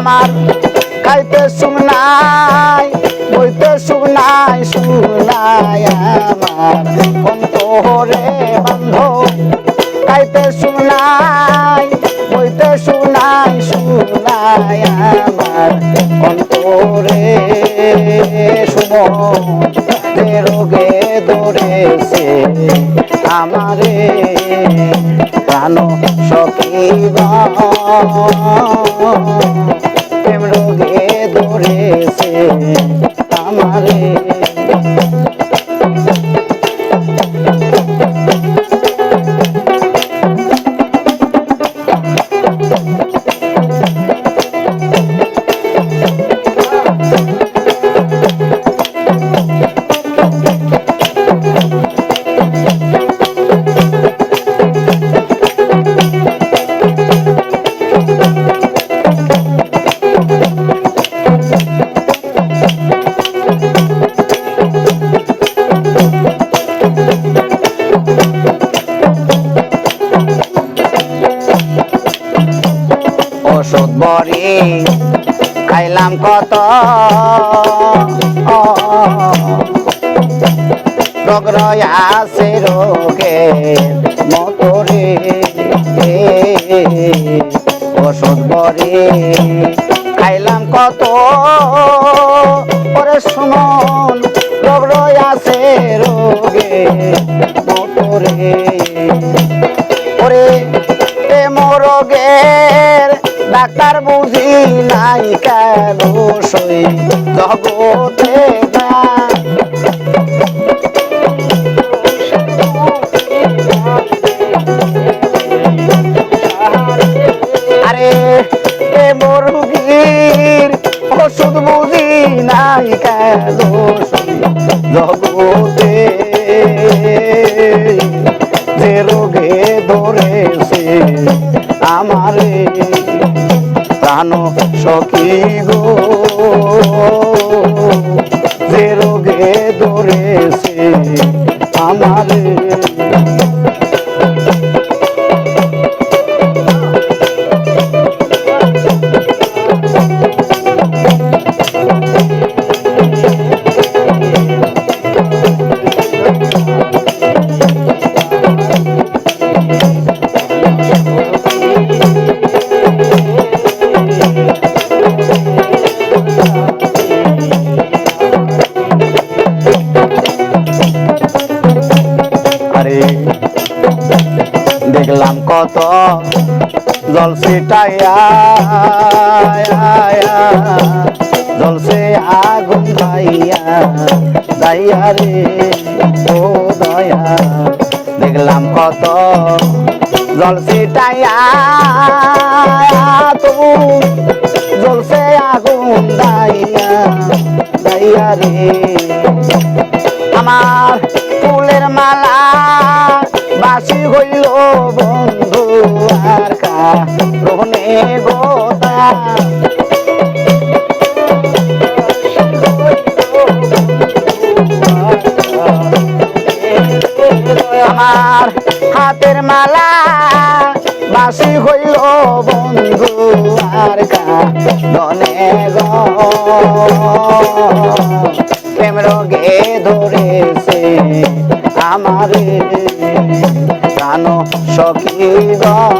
আমার খাইতে শুনাই বইতে শুনাই শুনাই আমার। অন্তরে বান্ধ খাইতে শুনাই বইতে শুনাই শুনাই আমার। অন্তরে সুমন রোগে ধরেছে আমারে। প্রাণ রোগে ধরেছে আমারে খাইলাম কত আছে রোগে মতরে ওষুধ বড়ি খাইলাম কত। ওরে সুমন রোগ আছে রোগে মতরে ওরে এ মোরগের ডাক্তার বুঝি নাই কেন সই জগতে না আরে এ মুরগির ওষুধ বুঝি নাই কেন সই জগতে দেখলাম কত জলসে টাইয়া জলসে আগুন খাইয়া দাইয়া রে ও দয়া দেখলাম কত জলসে টাইয়া তবু জলসে আগুন দাইয়া দাইয়া রে। আমার ফুলের মালা বাসি হইল আমার হাতের মালা বাসি হইল বন্ধু আর কা দনে গো প্রেম রোগে ধরেছে আমারে প্রাণ সখী গো।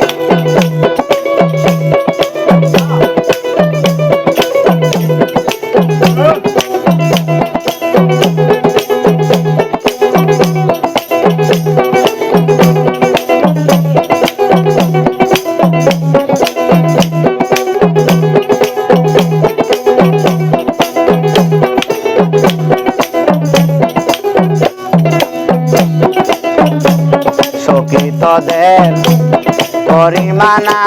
পরিমানা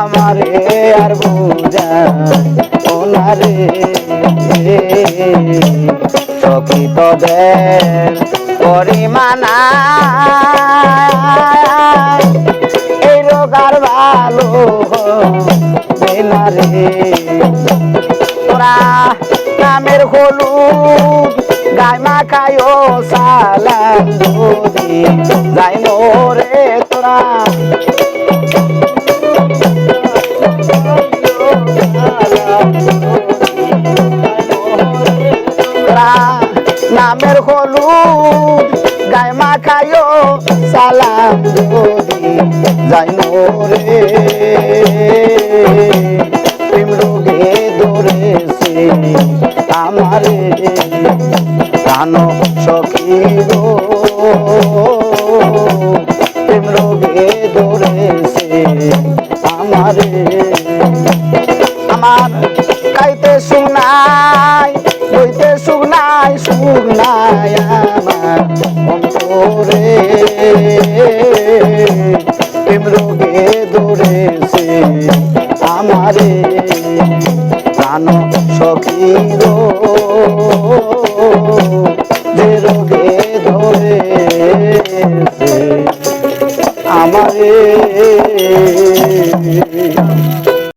আমারে আর বুঝা ওনারে। সকিতদের পরিমানা এই রোগার ভালো রে। নামের হলুদ গায় মাখায়ো সালাম যদি যাই মোরে তোরা নামের হলুদ গায় মাখায়ো সালাম যদি যাই অন্তরে